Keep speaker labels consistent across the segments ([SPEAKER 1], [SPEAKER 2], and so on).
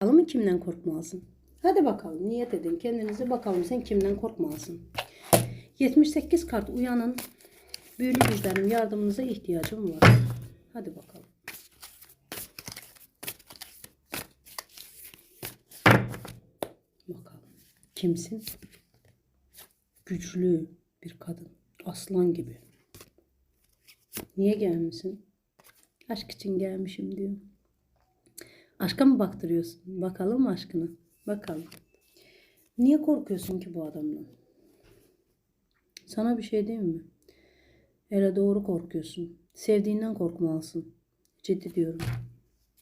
[SPEAKER 1] Bakalım kimden korkmalısın? Hadi bakalım niyet edin kendinize bakalım sen kimden korkmalısın? 78 kart uyanın. Büyülü güçlerim yardımınıza ihtiyacım var. Hadi bakalım. Bakalım. Kimsin? Güçlü bir kadın. Aslan gibi. Niye gelmişsin? Aşk için gelmişim diyor. Aşka mı baktırıyorsun? Bakalım aşkına. Bakalım. Niye korkuyorsun ki bu adamdan? Sana bir şey diyeyim mi? Ele doğru korkuyorsun. Sevdiğinden korkmalısın. Ciddi diyorum.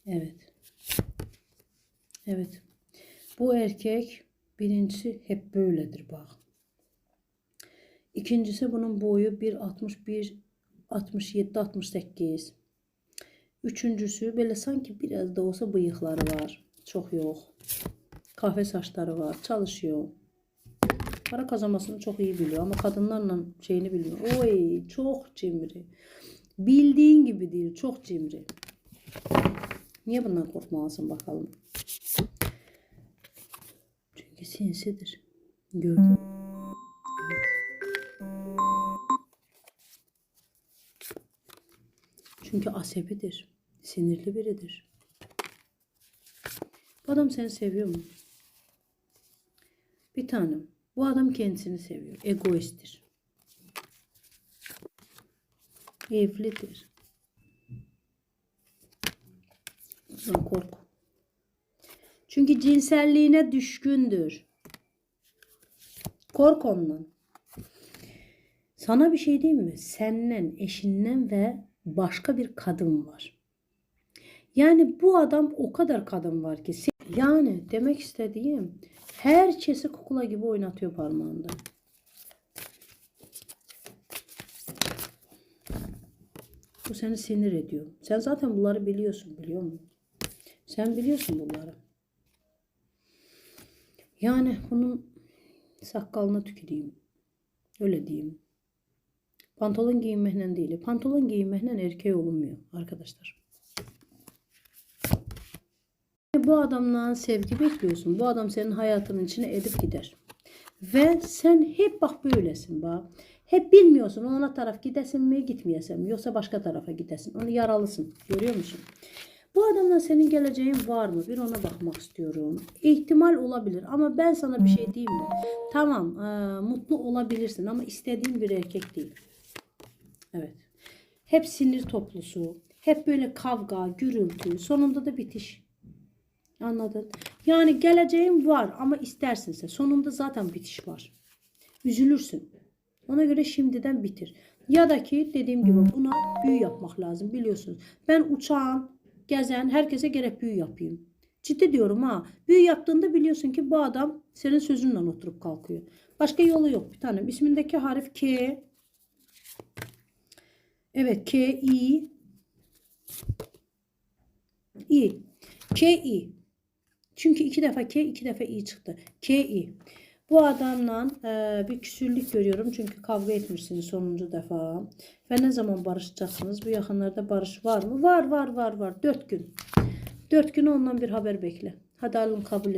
[SPEAKER 1] Evet. Evet. Bu erkek birincisi hep böyledir bak. İkincisi bunun boyu 1.61 67 68. Üçüncüsü böyle sanki biraz da olsa bıyıkları var. Çok yok. Kahve saçları var. Çalışıyor. Para kazanmasını çok iyi biliyor ama kadınlarla şeyini biliyor. Oy çok cimri. Bildiğin gibi değil. Çok cimri. Niye bundan korkmalısın bakalım. Çünkü sinsidir. Gördün. Çünkü asabidir. Sinirli biridir. Bu adam seni seviyor mu? Bir tanem. Bu adam kendisini seviyor. Egoisttir. Evlidir. Ondan korku. Çünkü cinselliğine düşkündür. Kork ondan. Sana bir şey diyeyim mi? Senden, eşinden ve başka bir kadın var. Yani bu adam o kadar kadın var ki. Yani demek istediğim herkesi kukla gibi oynatıyor parmağında. Bu seni sinir ediyor. Sen zaten bunları biliyorsun biliyor musun? Sen biliyorsun bunları. Yani bunun sakalına tüküreyim. Öyle diyeyim. Pantolon giyinmekle değil. Pantolon giyinmekle erkeğe olunmuyor arkadaşlar. Bu adamdan sevgi bekliyorsun. Bu adam senin hayatının içine edip gider. Ve sen hep bak böylesin bak. Hep bilmiyorsun ona taraf gidesin mi gitmeyesin mi yoksa başka tarafa gidesin. Onu yaralısın. Görüyor musun? Bu adamdan senin geleceğin var mı? Bir ona bakmak istiyorum. İhtimal olabilir ama ben sana bir şey diyeyim mi? Tamam eee, mutlu olabilirsin ama istediğin bir erkek değil. Evet. Hep sinir toplusu. Hep böyle kavga, gürültü. Sonunda da bitiş. Anladın? Yani geleceğin var ama istersin sen. Sonunda zaten bitiş var. Üzülürsün. Ona göre şimdiden bitir. Ya da ki dediğim gibi buna büyü yapmak lazım biliyorsunuz. Ben uçağın, gezen herkese gerek büyü yapayım. Ciddi diyorum ha. Büyü yaptığında biliyorsun ki bu adam senin sözünle oturup kalkıyor. Başka yolu yok bir tanem. İsmindeki harf K. Evet K, I. I. K, I. Çünkü iki defa K, iki defa I çıktı. K, I. Bu adamla e, bir küsürlük görüyorum. Çünkü kavga etmişsiniz sonuncu defa. Ve ne zaman barışacaksınız? Bu yakınlarda barış var mı? Var, var, var, var. Dört gün. Dört gün ondan bir haber bekle. Hadi alın kabul edin.